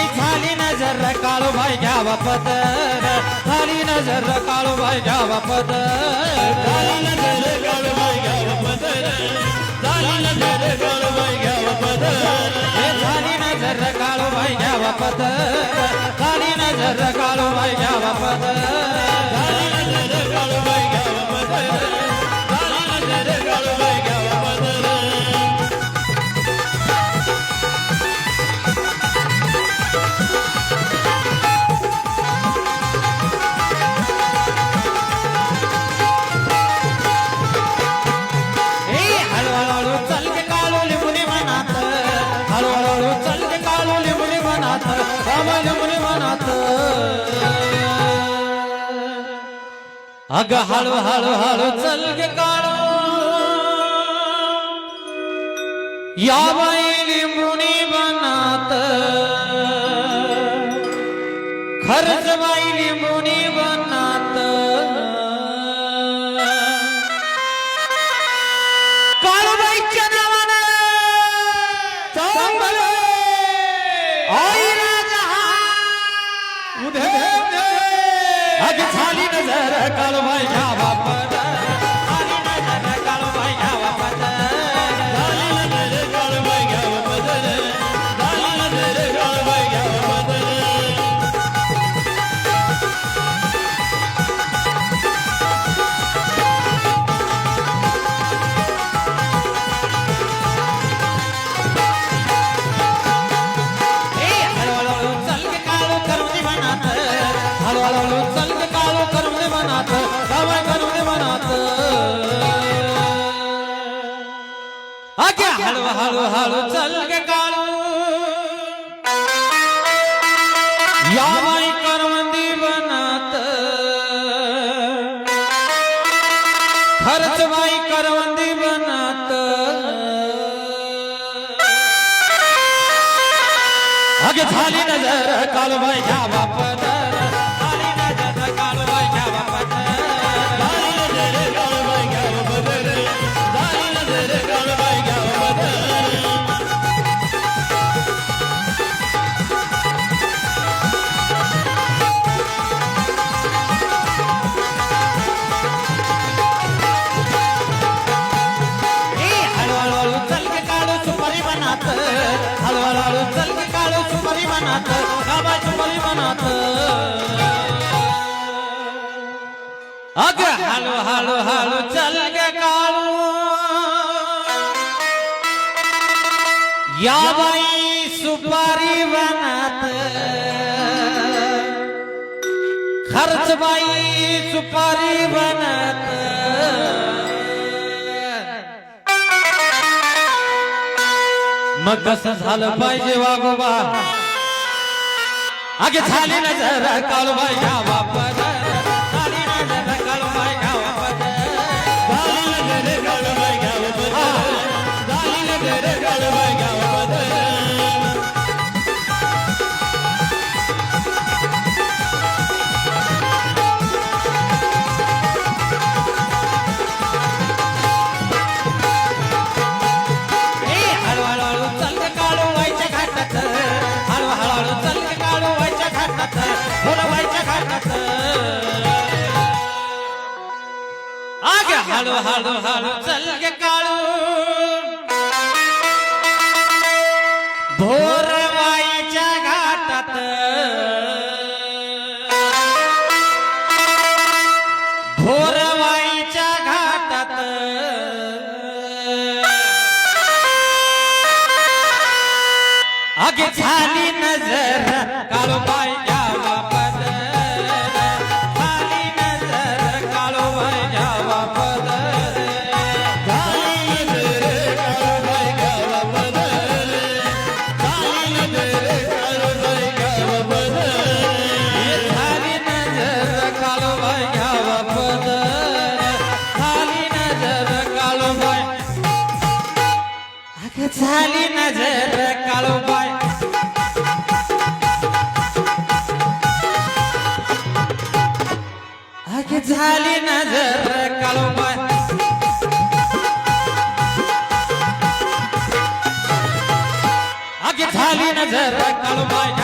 नजर काळू भाई घ्यावा पदर खाली नजर काळू भाई घ्यावा पदर खाली नजर काळू भाई घ्याव पदर खाली नजर काळूबाई घ्याव पदर हे झाली नजर काळू भाई घ्यावा पदर खाली नजर काळू भाई घ्यावा पदर काळू चल काळू लिंबुली मनात बाबा लिंबुली मनात अग हळू हळू हळू चल गे काळू. या बाई लिंबुनी बनात खरच बाई उधे अग झाली नजर काळूबाई घ्या हळूहळू चल के काळू करून मनात बाबा करून मनात. अगे हळू हळू हळू चल के काळू. या करवंदी बनात खर्च बाई करवंदी बनात अगे झाली नजर काळूबाई घ्या मनात. बनात हळूहळू चल की काळू सुपारी मनात. बाबा सुपारी मनात. अग हळू हळू हळू चल गे काळू. या बाई सुपारी बनात खर्च बाई सुपारी बनत मग कसं झालं पाहिजे वागोबा? आगे झाली नजर कालवा या बापरा घाटात घाटात आग हळू हळू हळू चल काळू. भोरवाईच्या घाटात. भोरवाईच्या घाटात. अगे झाली नजर काळू बाई झाली नजर काळोबाय अगे झाली नजर काळोबाय अगे झाली नजर काळोबाय